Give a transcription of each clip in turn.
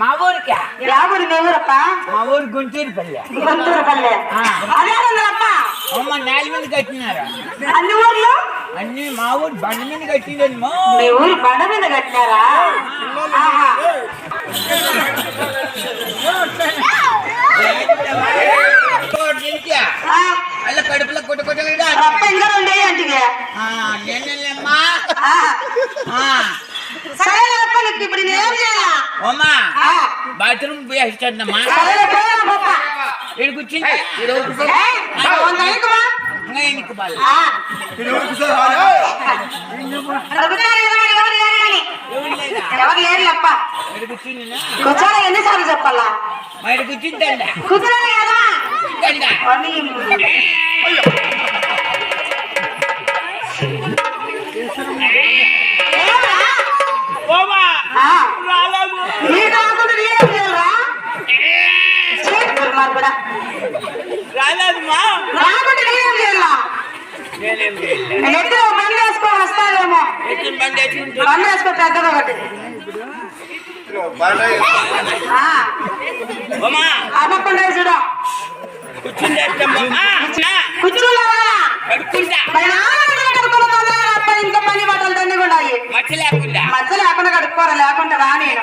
మా ఊరికి. యాభై మీ ఊరప్ప? మా ఊరు గుంటూరు పల్లె గుంటూరు పల్లె నాలుగు మంది కట్టినారు. అన్ని ఊర్లు? అన్ని మా ఊరు బండ మీద కట్టిందండి మీ ఊరు బండ మీద కట్టినారా? అలా కడుపులో కొట్టు కొట్టలేదా? నేనమ్మా సరే అప్ప నీకు ఇప్పుడు నేను ఏం చేయాలి? అమ్మా ఆ, బాత్రూమ్ పోయి వస్తాడమ్మా సరే పోరా గొప్ప. ఇక్కడ కూర్చుంటే ఏయ్, వంద అడుగుమా? ఇంటికి బాగా ఆ. అడుగుతారు ఎవరు, ఎవరు లేరు అని. ఎవరు లేరు లప్ప ఇక్కడ కూర్చున్నా కూర్చోరా ఎన్నిసార్లు చెప్పాలా మా ఇక్కడ కూర్చుంటా కూర్చోరా కదా నేనేం చేయాలా? చేయలేదు నేను ఎత్తున ఓ బండి వేసుకో పెద్దది ఒకటి. చూడు. ఇంకా పని బట్టలు దండిగా ఉన్నాయి మచ్చ లేకుండా. లేకుండా కడుక్కోరా లేకుండా రా నేను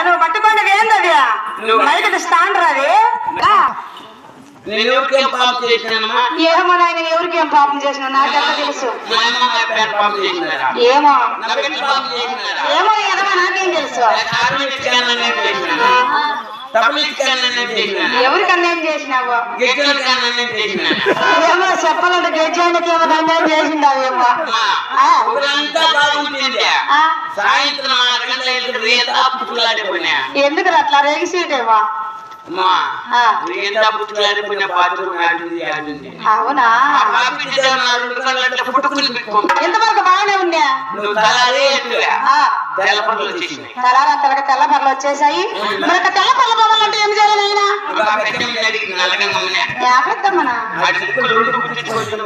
నువ్వు పట్టుకోండి బయట స్టాండ్ రాది పాపం చేసినానమ్మా? ఏమో నాయన ఎవరికి పాపం చేసిన? నాకెంత తెలుసు? ఏమో? ఏమో ఎదవా నాకేం తెలుసు. లేక ఆరు ఇటుకాయలనే చేసినారా? తప్పులు ఇటుకాయలనే చేసినారా? ఎవరికి అన్యాయం చేసినావు? ఏమో చెప్పాలంటే గెజ్జానికి అన్యాయం చేసిందావేమో సాయంత్రం ఎందుకు అట్లా అవునా? పెట్టుకుంది. ఇంతవరకు బాగానే నువ్వు తలారే తెల్ల పనులు వచ్చేసాయి. మరి ఇక తెల్ల పర్లు పోవాలంటే ఏం చేయాలి నాయనా ఒక పెద్ద అడిగి నల్లగమ్మనే యాపెత్తమ్మనా ఆ చెప్పులు రెండు పుట్టించుకోవచ్చు.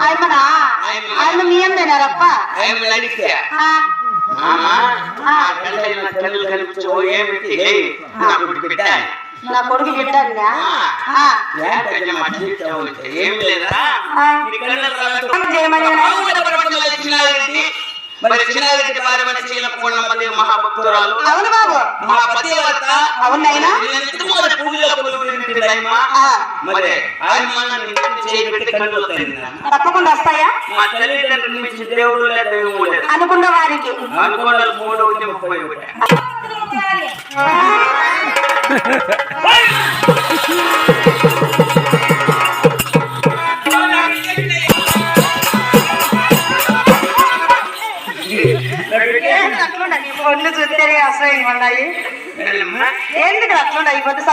ఆయమ్మనా? ఆయన మీ అమ్మేనారప్ప ఆయన అడిగితే ఆ, మామా ఆ కళ్ళైన కళ్ళు కనిపించే ఓ ఏమిటి ఏయ్, నా కొడుకు బిడ్డ నా కొడుకు బిడ్డ అన్నా? ఆ, ఏంటంటే మా జీవితం వచ్చే ఏం లేదా ఆ. నీ కళ్ళు రాలతో- ఏం చేయమని మామూలు ప్రపంచంలో చిన్నారెడ్డి మరి చిన్నారెడ్డి భార్య మంచి పూర్ణమతి మహాభక్తురాలు అవును బాబు. మహాపతివ్రత అవును నాయనా. ఎంతమంది పూజలో కొలువుతీరుతుందమ్మా? ఆ, మరి చేయబెట్టి కళ్ళు తప్పకుండా వస్తాయా? మా తల్లిదండ్రుల నుంచి దేవుడు లేదు అనుకున్న వారికి. అనుకోవడం మూడు ఒకటి ముప్పై ఒకటి. చూస్తేనే అసహ్యంగా ఉన్నాయి? ఎందుకు అట్లుండ పొద్దు